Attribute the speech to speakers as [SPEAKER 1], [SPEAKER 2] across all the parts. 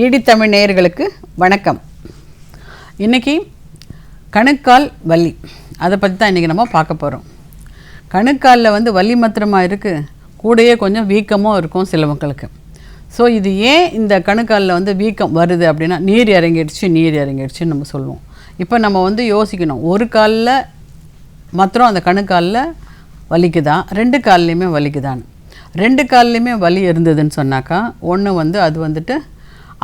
[SPEAKER 1] DD Tamil நேயர்களுக்கு வணக்கம். இன்னைக்கு கணுக்கால் வலி. அதை பற்றி தான் இன்றைக்கி நம்ம பார்க்க போகிறோம் கணுக்காலில் வந்து வலி மாத்திரமாக இருக்குது கூடயே கொஞ்சம் வீக்கமும் இருக்கும் சில மக்களுக்கு. ஸோ இது ஏன் இந்த கணுக்காலில் வந்து வீக்கம் வருது அப்படின்னா நீர் இறங்கிடுச்சு நீர் இறங்கிடுச்சுன்னு நம்ம சொல்லுவோம். இப்போ நம்ம வந்து யோசிக்கணும். ஒரு காலில் மாத்திரம் அந்த கணுக்காலில் வலிக்குதான் ரெண்டு கால்லையுமே வலிக்குதான்னு. ரெண்டு கால்லையுமே வலி இருந்ததுன்னு சொன்னாக்கா ஒன்று வந்து அது வந்துட்டு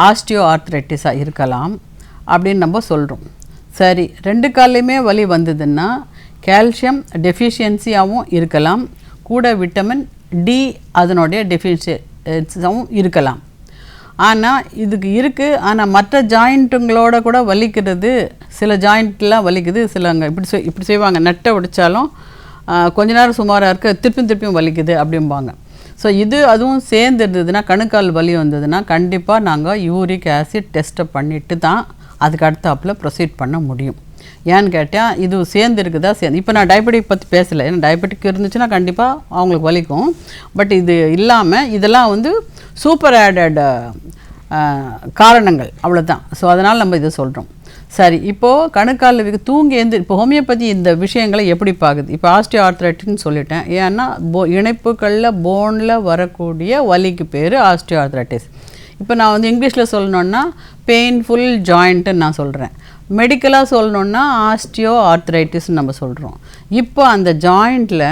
[SPEAKER 1] ஆஸ்டியோ ஆர்த்ரைட்டிஸாக இருக்கலாம் அப்படின்னு நம்ம சொல்கிறோம் சரி ரெண்டு கால்லையுமே வலி வந்ததுன்னா கால்சியம் டெஃபிஷியன்சியாகவும் இருக்கலாம். கூட விட்டமின் டி அதனுடைய டெஃபிஷியன்ஸாகவும் இருக்கலாம். ஆனால் இதுக்கு இருக்குது ஆனால் மற்ற ஜாயிண்ட்டுங்களோட கூட வலிக்கிறது சில ஜாயிண்ட்லாம் வலிக்குது சிலங்க இப்படி செய் இப்படி செய்வாங்க. நட்டை உடைச்சாலும் கொஞ்ச நேரம் சுமாராக இருக்க திருப்பியும் திருப்பியும் வலிக்குது அப்படிம்பாங்க. ஸோ இது அதுவும் சேர்ந்து இருந்ததுன்னா கணுக்கால் வலி வந்ததுன்னா கண்டிப்பாக நாங்கள் யூரிக் ஆசிட் டெஸ்ட்டை பண்ணிட்டு தான் அதுக்கு அடுத்தாப்பில் ப்ரொசீட் பண்ண முடியும். ஏன்னு கேட்டால் இது சேர்ந்து இருக்குதா சேர்ந்து இப்போ நான் டயபெட்டிக் பற்றி பேசலை. ஏன்னா டயபெட்டிக் இருந்துச்சுன்னா கண்டிப்பாக அவங்களுக்கு வலிக்கும். பட் இது இல்லாமல் இதெல்லாம் வந்து சூப்பர் ஆடட் காரணங்கள். அவ்வளோதான் ஸோ அதனால் நம்ம இதை சொல்கிறோம் சரி இப்போது கணுக்கால் தூங்கி எழுந்து இப்போ ஹோமியோபதி இந்த விஷயங்களை எப்படி பார்க்குது? இப்போ ஆஸ்டியோ ஆர்த்ரைட்டின்னு சொல்லிட்டேன். ஏன்னா போ இணைப்புகளில் போனில் வரக்கூடிய வலிக்கு பேர் ஆஸ்டியோ ஆர்த்ரைட்டிஸ் இப்போ நான் வந்து இங்கிலீஷில் சொல்லணுன்னா பெயின்ஃபுல் ஜாயிண்ட்டுன்னு நான் சொல்கிறேன் மெடிக்கலாக சொல்லணுன்னா ஆஸ்டியோ ஆர்த்ரைட்டிஸ்னு நம்ம சொல்கிறோம் இப்போ அந்த ஜாயிண்ட்டில்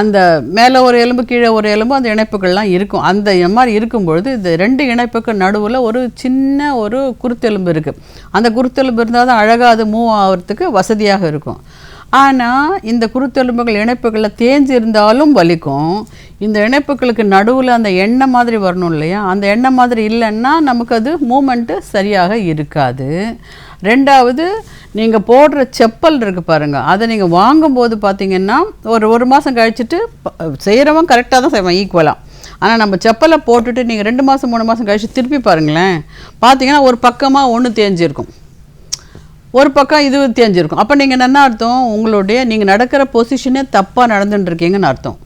[SPEAKER 1] அந்த மேலே ஒரு எலும்பு கீழே ஒரு எலும்பு அந்த இணைப்புகள்லாம் இருக்கும். அந்த மாதிரி இருக்கும்பொழுது இந்த ரெண்டு இணைப்புக்கு நடுவில் ஒரு சின்ன ஒரு குருத்தெலும்பு இருக்குது அந்த குருத்தெலும்பு இருந்தால் தான் அழகாக அது மூவ் ஆகிறதுக்கு வசதியாக இருக்கும். ஆனால் இந்த குருத்தெலும்புகள் இணைப்புகளில் தேஞ்சு இருந்தாலும் வலிக்கும். இந்த இணைப்புகளுக்கு நடுவில் அந்த எண்ணெய் மாதிரி வரணும் இல்லையா? அந்த எண்ணெய் மாதிரி இல்லைன்னா நமக்கு அது மூமெண்ட்டு சரியாக இருக்காது. ரெண்டாவது நீங்கள் போடுற செப்பல் இருக்குது பாருங்கள் அதை நீங்கள் வாங்கும்போது பார்த்தீங்கன்னா ஒரு ஒரு மாதம் கழிச்சுட்டு ப- செய்கிறவன் கரெக்டாக தான் செய்வான் ஈக்குவலாக ஆனால் நம்ம செப்பலை போட்டுட்டு நீங்கள் ரெண்டு மாதம் மூணு மாதம் கழிச்சு திருப்பி பாருங்களேன். பார்த்தீங்கன்னா ஒரு பக்கமாக ஒன்று தேஞ்சிருக்கும். ஒரு பக்கம் இது தேஞ்சிருக்கும் அப்போ நீங்கள் என்ன அர்த்தம்? உங்களுடைய நீங்கள் நடக்கிற பொசிஷனே தப்பாக நடந்துட்டுருக்கீங்கன்னு அர்த்தம்.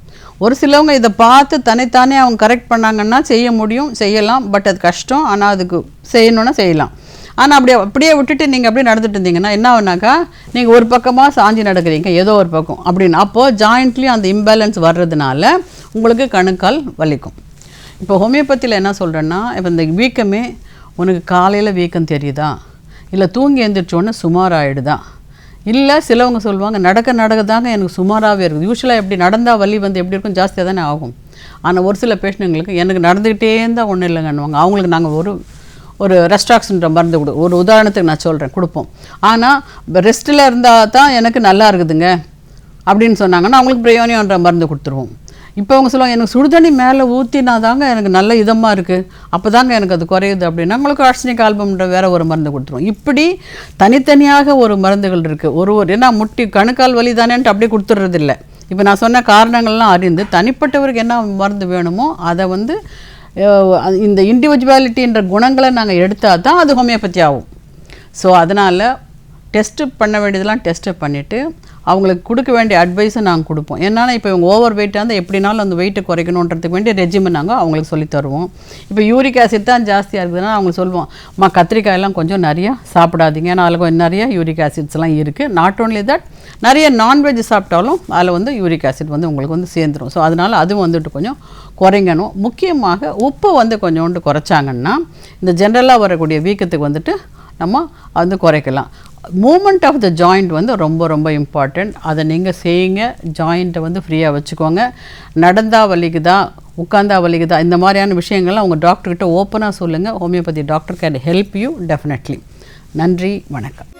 [SPEAKER 1] ஒரு சிலவங்க இதை பார்த்து தனித்தானே அவங்க கரெக்ட் பண்ணாங்கன்னா செய்ய முடியும் செய்யலாம் பட் அது கஷ்டம். ஆனால் அதுக்கு செய்யணுன்னா செய்யலாம். ஆனால் அப்படியே அப்படியே விட்டுட்டு நீங்கள் அப்படியே நடந்துட்டு இருந்தீங்கன்னா என்ன ஆகுனாக்கா நீங்கள் ஒரு பக்கமாக சாஞ்சி நடக்கிறீங்க ஏதோ ஒரு பக்கம். அப்படின்னு. அப்போது ஜாயிண்ட்லேயும் அந்த இம்பேலன்ஸ் வர்றதுனால உங்களுக்கு கணுக்கால் வலிக்கும். இப்போ ஹோமியோபதியில் என்ன சொல்கிறேன்னா இப்போ இந்த வீக்கமே உனக்கு காலையில் வீக்கம் தெரியுதா? இல்லை தூங்கி எழுந்திரிச்சோன்னே சுமார் ஆகிடுதா இல்லை சிலவங்க சொல்லுவாங்க நடக்க நடக்க தாங்க எனக்கு சுமாராகவே இருக்குது. யூஸ்வலாக எப்படி நடந்தால் வலி வந்து எப்படி இருக்கும்? ஜாஸ்தியாக தானே ஆகும். ஆனால் ஒரு சில பேஷண்ட்டுங்களுக்கு எனக்கு நடந்துக்கிட்டே இருந்தால் ஒன்றும் இல்லைங்கன்னுவாங்க. அவங்களுக்கு நாங்கள் ஒரு ஒரு ரெஸ்ட்ராக்ஷன்ற மருந்து கொடு ஒரு உதாரணத்துக்கு நான் சொல்கிறேன் கொடுப்போம். ஆனால் ரெஸ்ட்டில் இருந்தால் தான் எனக்கு நல்லா இருக்குதுங்க. அப்படின்னு சொன்னாங்கன்னா அவங்களுக்கு பிரயோனியன்ற மருந்து கொடுத்துருவோம். இப்போ அவங்க சொல்லுவாங்க எனக்கு சுடுதண்ணி மேலே ஊற்றினா தாங்க எனக்கு நல்ல இதமாக இருக்குது அப்போ தாங்க எனக்கு அது குறையுது. அப்படின்னா உங்களுக்கு ஆர்சனிக் ஆல்பம்ன்ற வேறு ஒரு மருந்து கொடுத்துருவோம் இப்படி தனித்தனியாக ஒரு மருந்துகள் இருக்குது ஒரு ஒரு ஏன்னா முட்டி கணுக்கால் வலி தானேன்ட்டு அப்படியே கொடுத்துட்றது இல்லை இப்போ நான் சொன்ன காரணங்கள்லாம் அறிந்து தனிப்பட்டவருக்கு என்ன மருந்து வேணுமோ அதை வந்து இந்த இண்டிவிஜுவாலிட்டின்ற குணங்களை நாங்கள் எடுத்தால் தான் அது ஹோமியோபதி ஆகும். ஸோ அதனால் டெஸ்ட்டு பண்ண வேண்டியதெல்லாம் டெஸ்ட்டு பண்ணிவிட்டு அவங்களுக்கு கொடுக்க வேண்டிய அட்வைஸை நாங்கள் கொடுப்போம். என்னென்னா இப்போ இவங்க ஓவர் வெயிட்டாக இருந்தால் எப்படினாலும் அந்த வெயிட்டை குறைக்கணுன்றதுக்கு வேண்டிய ரெஜிமை நாங்கள் அவங்களுக்கு சொல்லித் தருவோம். இப்போ யூரிக் ஆசிட் தான் ஜாஸ்தியாக இருக்குதுன்னா அவங்க சொல்லுவோம் அம்மா கத்திரிக்காயெல்லாம் கொஞ்சம் நிறையா சாப்பிடாதீங்க. ஏன்னா அதில் கொஞ்சம் நிறையா யூரிக் ஆசிட்ஸ்லாம் இருக்குது நாட் ஓன்லி தட் நிறைய நான்வெஜ் சாப்பிட்டாலும் அதில் வந்து யூரிக் ஆசிட் வந்து உங்களுக்கு வந்து சேர்ந்துரும். ஸோ அதனால் அதுவும் வந்துட்டு கொஞ்சம் குறைங்கணும். முக்கியமாக உப்பு வந்து கொஞ்சோண்டு குறைச்சாங்கன்னா இந்த ஜென்ரலாக வரக்கூடிய வீக்கத்துக்கு வந்துட்டு நம்ம வந்து குறைக்கலாம். மூமெண்ட் ஆஃப் த ஜாயிண்ட் வந்து ரொம்ப ரொம்ப இம்பார்ட்டண்ட் அதை நீங்கள் செய்யுங்க. ஜாயிண்ட்டை வந்து ஃப்ரீயாக வச்சுக்கோங்க. நடந்தா வலிக்குதா? உட்காந்தா வலிக்குதா? இந்த மாதிரியான விஷயங்கள்லாம் உங்கள் டாக்டர்கிட்ட ஓப்பனாக சொல்லுங்கள் homeopathy doctor can help you definitely நன்றி வணக்கம்.